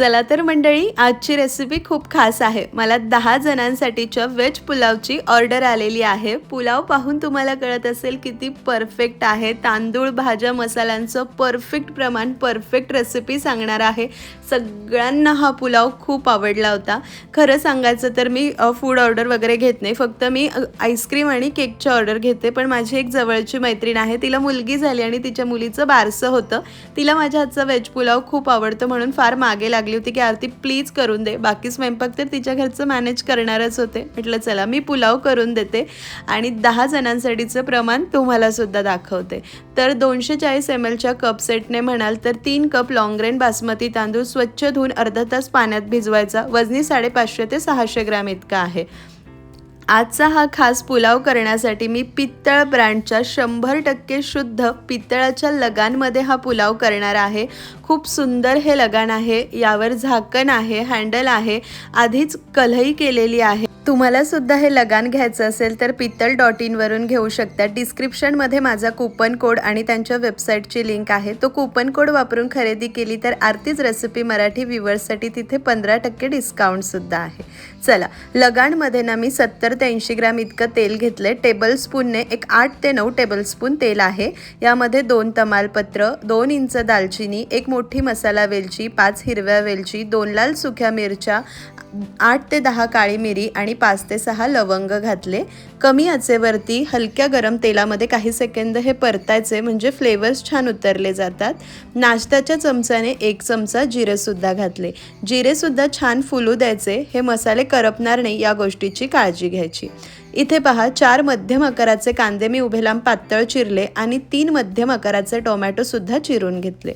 चला तर मंडळी आजची रेसिपी खूप खास आहे. मला दहा जणांसाठीच्या व्हेज पुलावची ऑर्डर आलेली आहे. पुलाव पाहून तुम्हाला कळत असेल किती परफेक्ट आहे. तांदूळ भाज्या मसाल्यांचं परफेक्ट प्रमाण परफेक्ट रेसिपी सांगणार आहे. सगळ्यांना हा पुलाव खूप आवडला होता. खरं सांगायचं तर मी फूड ऑर्डर वगैरे घेत नाही. फक्त मी आईस्क्रीम आणि केकची ऑर्डर घेते. पण माझी एक जवळची मैत्रीण आहे. तिला मुलगी झाली आणि तिच्या मुलीचं बारसं होतं. तिला माझ्या हातचा व्हेज पुलाव खूप आवडतं म्हणून फार मागे लागले. होती की आरती प्लीज करून दे. बाकी स्वयंपाक तर तिच्या घरचं मॅनेज करणारच होते. म्हटलं चला मी पुलाव करून देते आणि दहा जणांसाठीचं प्रमाण तुम्हाला सुद्धा दाखवते. तर दोनशे चाळीस एम एलच्या कप सेटने म्हणाल तर तीन कप लॉंग बासमती तांदूळ स्वच्छ धुवून अर्धा तास पाण्यात भिजवायचा. वजनी साडेपाचशे ते सहाशे ग्रॅम इतका आहे. आजचा हा खास पुलाव करण्यासाठी मी पित्तळ ब्रँडच्या शंभर टक्के शुद्ध पितळाच्या लगानमध्ये हा पुलाव करणार आहे. खूप सुंदर हे लगान आहे. यावर झाकण आहे हँडल आहे. आधीच कलही केलेली आहे. तुम्हाला सुद्धा हे लगान घ्यायचं असेल तर पित्तल डॉट इनवरून घेऊ शकता. डिस्क्रिप्शनमध्ये माझा कुपन कोड आणि त्यांच्या वेबसाईटची लिंक आहे. तो कुपन कोड वापरून खरेदी केली तर आरतीच रेसिपी मराठी व्ह्युअर्ससाठी तिथे पंधरा टक्के डिस्काउंटसुद्धा आहे. चला लगानमध्ये ना मी सत्तर ते ऐंशी ग्रॅम इतकं तेल घेतलं टेबल स्पूनने एक आठ ते नऊ टेबलस्पून तेल आहे. यामध्ये दोन तमालपत्र दोन इंच दालचिनी एक मोठी मसाला वेलची पाच हिरव्या वेलची दोन लाल सुक्या मिरच्या आठ ते दहा काळी मिरी आणि पाच ते सहा लवंग घातले. कमी आचेवरती हलक्या गरम तेलामध्ये काही सेकंद हे परतायचे म्हणजे फ्लेवर्स छान उतरले जातात. नाश्त्याच्या चमच्याने एक चमचा जिरेसुद्धा घातले. जिरेसुद्धा छान फुलू द्यायचे हे मसाले करपणार नाही या गोष्टीची काळजी घ्यायची. इथे पहा चार मध्यम आकाराचे कांदे मी उभे लांब पातळ चिरले आणि तीन मध्यम आकाराचे टोमॅटोसुद्धा चिरून घेतले.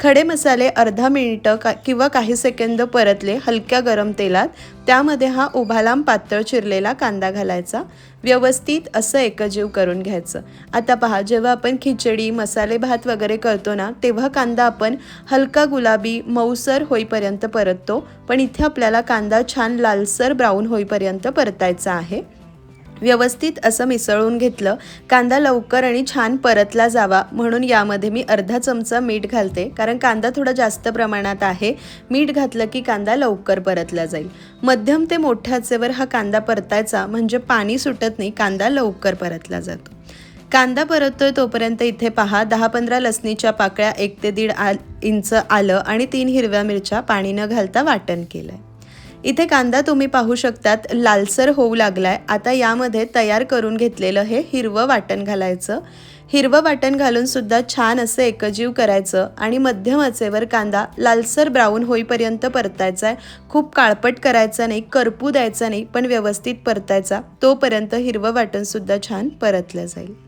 खडे मसाले अर्धा मिनिटं का किंवा काही सेकंद परतले हलक्या गरम तेलात. त्यामध्ये हा उभा लांब पातळ चिरलेला कांदा घालायचा. व्यवस्थित असं एकजीव करून घ्यायचं. आता पहा जेव्हा आपण खिचडी मसाले भात वगैरे करतो ना तेव्हा कांदा आपण हलका गुलाबी मऊसर होईपर्यंत परततो. पण इथे आपल्याला कांदा छान लालसर ब्राऊन होईपर्यंत परतायचा आहे. व्यवस्थित असं मिसळून घेतलं कांदा लवकर आणि छान परतला जावा म्हणून यामध्ये मी अर्धा चमचा मीठ घालते कारण कांदा थोडा जास्त प्रमाणात आहे. मीठ घातलं की कांदा लवकर परतला जाईल. मध्यम ते मोठ्या आचेवर हा कांदा परतायचा म्हणजे पाणी सुटत नाही कांदा लवकर परतला जातो. कांदा परततोय तोपर्यंत इथे पहा दहा पंधरा लसणीच्या पाकळ्या एक ते दीड आ इंच आलं आणि तीन हिरव्या मिरच्या पाणी न घालता वाटण केलं आहे इथे कांदा तुम्ही पाहू शकतात लालसर होऊ लागलाय. आता यामध्ये तयार करून घेतलेलं हे हिरवं वाटण घालायचं. हिरवं वाटण घालून सुद्धा छान असं एकजीव करायचं आणि मध्यम आचेवर कांदा लालसर ब्राऊन होईपर्यंत परतायचा आहे खूप काळपट करायचा नाही करपू द्यायचा नाही पण व्यवस्थित परतायचा. तोपर्यंत हिरवं वाटणसुद्धा छान परतलं जाईल.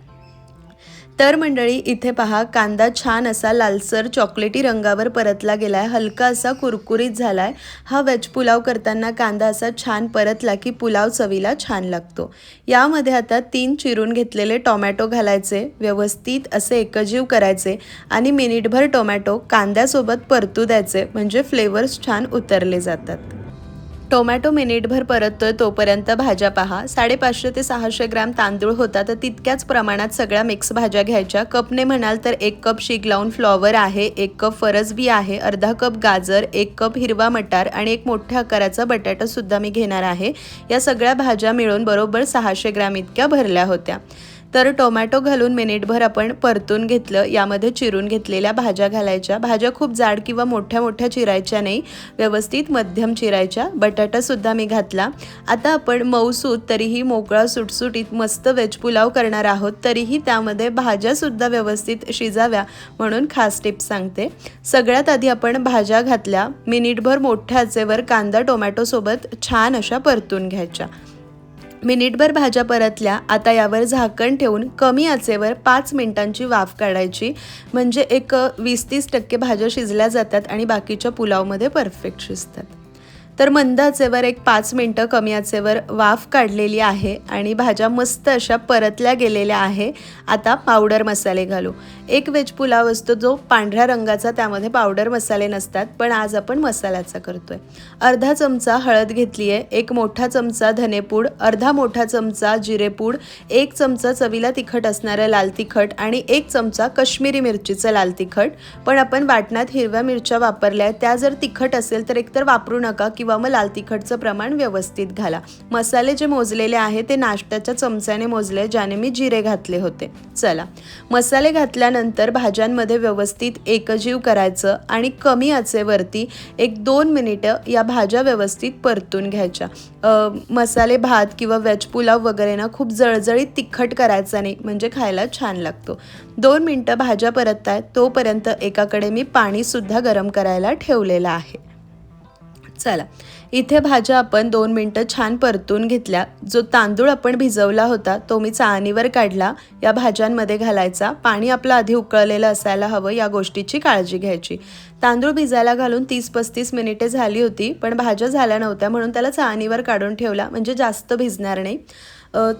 तर मंडळी इथे पहा कांदा छान असा लालसर चॉकलेटी रंगावर परतला गेलाय. हलका असा कुरकुरीत झालाय. हा वेज पुलाव करताना कांदा असा छान परतला की पुलाव चवीला छान लागतो. यामध्ये आता तीन चिरून घेतलेले टोमॅटो घालायचे. व्यवस्थित असे एकजीव करायचे आणि मिनिटभर टोमॅटो कांद्यासोबत परतू द्यायचे. म्हणजे फ्लेवर्स छान उतरले जातात. टोमॅटो मिनिटभर परततोय तोपर्यंत भाज्या पहा. साडेपाचशे ते सहाशे ग्रॅम तांदूळ होता तर तितक्याच प्रमाणात सगळ्या मिक्स भाज्या घ्यायच्या. कपने म्हणाल तर एक कप शीग लावून फ्लॉवर आहे एक कप फरसबी आहे अर्धा कप गाजर एक कप हिरवा मटार आणि एक मोठ्या आकाराचा बटाटासुद्धा मी घेणार आहे. या सगळ्या भाज्या मिळून बरोबर सहाशे ग्रॅम इतक्या भरल्या होत्या. तर टोमॅटो घालून मिनिटभर आपण परतून घेतलं यामध्ये चिरून घेतलेल्या भाज्या घालायच्या. भाज्या खूप जाड किंवा मोठ्या मोठ्या चिरायच्या नाही व्यवस्थित मध्यम चिरायच्या. बटाटासुद्धा मी घातला. आता आपण मऊसूत तरीही मोकळा सुटसुटीत मस्त वेज पुलाव करणार आहोत. तरीही त्यामध्ये भाज्यासुद्धा व्यवस्थित शिजाव्या म्हणून खास टिप्स सांगते. सगळ्यात आधी आपण भाज्या घातल्या. मिनिटभर मोठ्या आचेवर कांदा टोमॅटोसोबत छान अशा परतून घ्यायच्या. मिनिटभर भाज्या परतल्या आता यावर झाकण ठेवून कमी आचेवर पाच मिनिटांची वाफ काढायची. म्हणजे एक वीस तीस टक्के भाज्या शिजल्या जातात आणि बाकीच्या पुलावमध्ये परफेक्ट शिजतात. तर मंद आचेवर एक पाच मिनटं कमी आचेवर वाफ काढलेली आहे आणि भाज्या मस्त अशा परतल्या गेलेल्या आहे. आता पावडर मसाले घालू. एक वेज पुलाव असतो जो पांढऱ्या रंगाचा त्यामध्ये पावडर मसाले नसतात पण आज आपण मसाल्याचा करतोय. अर्धा चमचा हळद घेतली आहे एक मोठा चमचा धनेपूड अर्धा मोठा चमचा जिरेपूड एक चमचा चवीला तिखट असणारं लाल तिखट आणि एक चमचा कश्मीरी मिरचीचं लाल तिखट. पण आपण वाटणात हिरव्या मिरच्या वापरल्या आहेत त्या जर तिखट असेल तर एकतर वापरू नका किंवा मग लाल तिखटचं प्रमाण व्यवस्थित घाला. मसाले जे मोजलेले आहे ते नाश्त्याच्या चमच्याने मोजले ज्याने मी जिरे घातले होते. चला. मसाले घातल्यानंतर भाज्यांमध्ये व्यवस्थित एकजीव करायचं आणि कमी आचेवरती एक दोन मिनिटं या भाज्या व्यवस्थित परतून घ्यायच्या. मसाले भात किंवा व्हेज पुलाव वगैरे ना खूप जळजळीत तिखट करायचा नाही म्हणजे खायला छान लागतो. दोन मिनटं भाज्या परततायत तोपर्यंत एकाकडे मी पाणीसुद्धा गरम करायला ठेवलेलं आहे. चला. इथे भाज्या आपण दोन मिनटं छान परतून घेतल्या. जो तांदूळ आपण भिजवला होता तो मी चाळणीवर काढला. या भाज्यांमध्ये घालायचा. पाणी आपलं आधी उकळलेलं असायला हवं या गोष्टीची काळजी घ्यायची. तांदूळ भिजायला घालून तीस पस्तीस मिनिटे झाली होती पण भाज्या झाल्या नव्हत्या म्हणून त्याला चाळणीवर काढून ठेवला म्हणजे जास्त भिजणार नाही.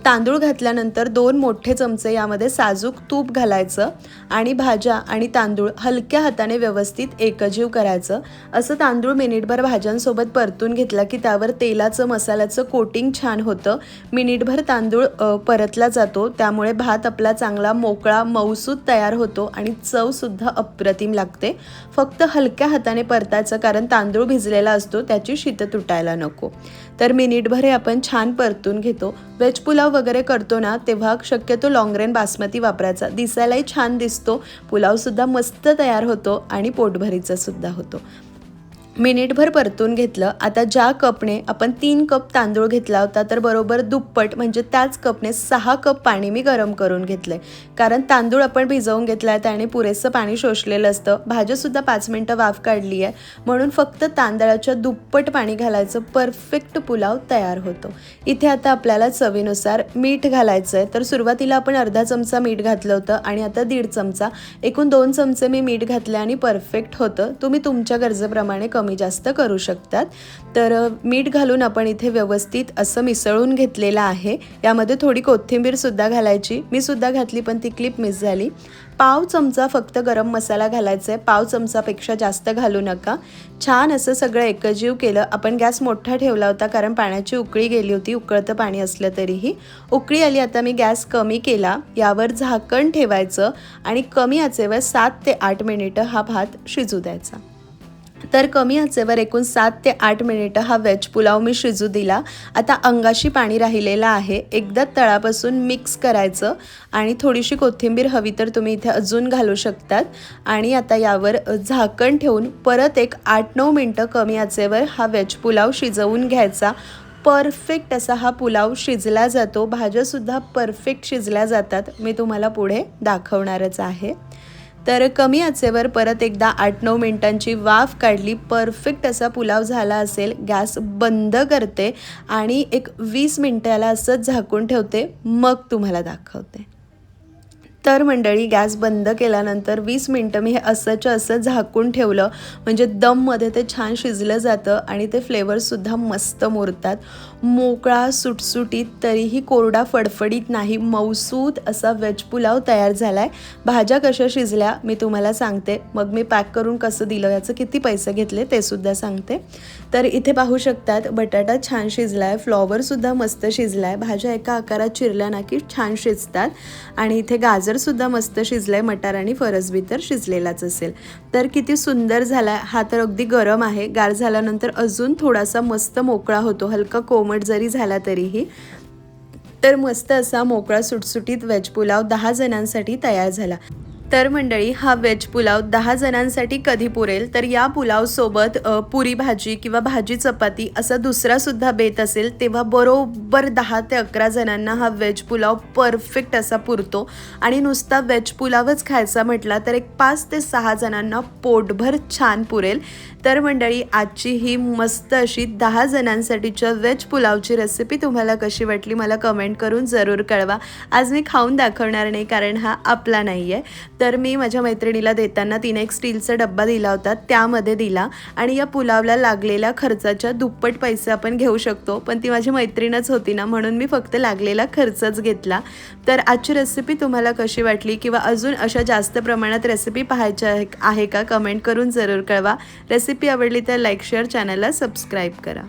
तांदूळ घातल्यानंतर दोन मोठे चमचे यामध्ये साजूक तूप घालायचं आणि भाज्या आणि तांदूळ हलक्या हाताने व्यवस्थित एकजीव करायचं. असं तांदूळ मिनिटभर भाज्यांसोबत परतून घेतला की त्यावर तेलाचं मसाल्याचं कोटिंग छान होतं. मिनिटभर तांदूळ परतला जातो त्यामुळे भात आपला चांगला मोकळा मऊसूद तयार होतो आणि चवसुद्धा अप्रतिम लागते. फक्त हलक्या हाताने परतायचं कारण तांदूळ भिजलेला असतो त्याची शीत तुटायला नको. तर मिनिटभर हे आपण छान परतून घेतो. व्हेज पुलाव वगैरे करतो ना तेव्हा शक्यतो लॉंगरेन बासमती वापरायचा. दिसायलाही छान दिसतो. पुलावसुद्धा मस्त तयार होतो आणि पोटभरीचा सुद्धा होतो. मिनिटभर परतून घेतलं. आता ज्या कपने आपण तीन कप तांदूळ घेतला होता तर बरोबर दुप्पट म्हणजे त्याच कपने सहा कप पाणी मी गरम करून घेतलं आहे कारण तांदूळ आपण भिजवून घेतला आहे त्याने पुरेसं पाणी शोषलेलं असतं. भाज्यासुद्धा पाच मिनटं वाफ काढली आहे म्हणून फक्त तांदळाच्या दुप्पट पाणी घालायचं परफेक्ट पुलाव तयार होतो. इथे आता आपल्याला चवीनुसार मीठ घालायचं आहे तर सुरुवातीला आपण अर्धा चमचा मीठ घातलं होतं आणि आता दीड चमचा. एकूण दोन चमचे मी मीठ घातले आणि परफेक्ट होतं. तुम्ही तुमच्या गरजेप्रमाणे कमी जास्त करू शकतात. तर मीठ घालून आपण इथे व्यवस्थित असं मिसळून घेतलेलं आहे. यामध्ये थोडी कोथिंबीरसुद्धा घालायची. मी सुद्धा घातली पण ती क्लिप मिस झाली. पाव चमचा फक्त गरम मसाला घालायचा आहे. पाव चमचापेक्षा जास्त घालू नका. छान असं सगळं एकजीव केलं. आपण गॅस मोठा ठेवला होता कारण पाण्याची उकळी गेली होती. उकळतं पाणी असलं तरीही. उकळी आली आता मी गॅस कमी केला. यावर झाकण ठेवायचं आणि कमी आचेवर सात ते आठ मिनिटं हा भात शिजू द्यायचा. तर कमी आचेवर एकूण सात ते आठ मिनिटं हा व्हेज पुलाव मी शिजू दिला. आता अंगाशी पाणी राहिलेलं आहे. एकदा तळापासून मिक्स करायचं आणि थोडीशी कोथिंबीर हवी तर तुम्ही इथे अजून घालू शकतात. आणि आता यावर झाकण ठेवून परत एक आठ नऊ मिनटं कमी आचेवर हा व्हेज पुलाव शिजवून घ्यायचा. परफेक्ट असा हा पुलाव शिजला जातो. भाज्यासुद्धा परफेक्ट शिजल्या जातात. मी तुम्हाला पुढे दाखवणारच आहे. तर कमी आचेवर परत एकदा आठ नऊ मिनिटांची वाफ काढली. परफेक्ट असा पुलाव झाला असेल. गॅस बंद करते आणि एक वीस मिनटाला असंच झाकून ठेवते. मग तुम्हाला दाखवते. तर मंडळी गॅस बंद केल्यानंतर वीस मिनटं मी हे असंच्या असं झाकून ठेवलं. म्हणजे दममध्ये ते छान शिजलं जातं आणि ते फ्लेवरसुद्धा मस्त मुरतात. मोकळा सुटसुटीत तरीही कोरडा फडफडीत नाही मौसूद असा वेज पुलाव तयार झाला आहे भाज्या कशा शिजल्या मी तुम्हाला सांगते. मग मी पॅक करून कसं दिलं याचं किती पैसे घेतले ते सुद्धा सांगते. तर इथे पाहू शकतात बटाटा छान शिजला आहे फ्लॉवरसुद्धा मस्त शिजला आहे भाज्या एका आकारात चिरल्या ना की छान शिजतात. आणि इथे गाजरसुद्धा मस्त शिजलं आहे मटार आणि फरसबी तर शिजलेलाच असेल. तर किती सुंदर झाला हा तर अगदी गरम आहे. गार झाल्यानंतर अजून थोडासा मस्त मोकळा होतो हलका कोमट जरी झाला तरीही. तर मस्त असा मोकळा सुटसुटीत व्हेज पुलाव दहा जणांसाठी तयार झाला. तर मंडळी हा व्हेज पुलाव दहा जणांसाठी कधी पुरेल? तर या पुलावसोबत पुरी भाजी किंवा भाजी चपाती असा दुसरासुद्धा बेत असेल तेव्हा बरोबर दहा ते अकरा जणांना हा व्हेज पुलाव परफेक्ट असा पुरतो. आणि नुसता व्हेज पुलावच खायचा म्हटला तर एक पाच ते सहा जणांना पोटभर छान पुरेल. तर मंडळी आजची ही मस्त अशी दहा जणांसाठीच्या व्हेज पुलावची रेसिपी तुम्हाला कशी वाटली मला कमेंट करून जरूर कळवा. आज मी खाऊन दाखवणार नाही कारण हा आपला नाही आहे तर मी माझ्या मैत्रिणीला देताना तिने एक स्टीलचा डब्बा दिला होता त्यामध्ये दिला. आणि या पुलावला लागलेल्या खर्चाच्या दुप्पट पैसे आपण घेऊ शकतो. पण ती माझी मैत्रीणच होती ना म्हणून मी फक्त लागलेला खर्चच घेतला. तर आजची रेसिपी तुम्हाला कशी वाटली? किंवा अजून अशा जास्त प्रमाणात रेसिपी पाहायच्या आहे- आहे का? कमेंट करून जरूर कळवा. रेसिपी आवडली तर लाईक शेअर चॅनलला सबस्क्राईब करा.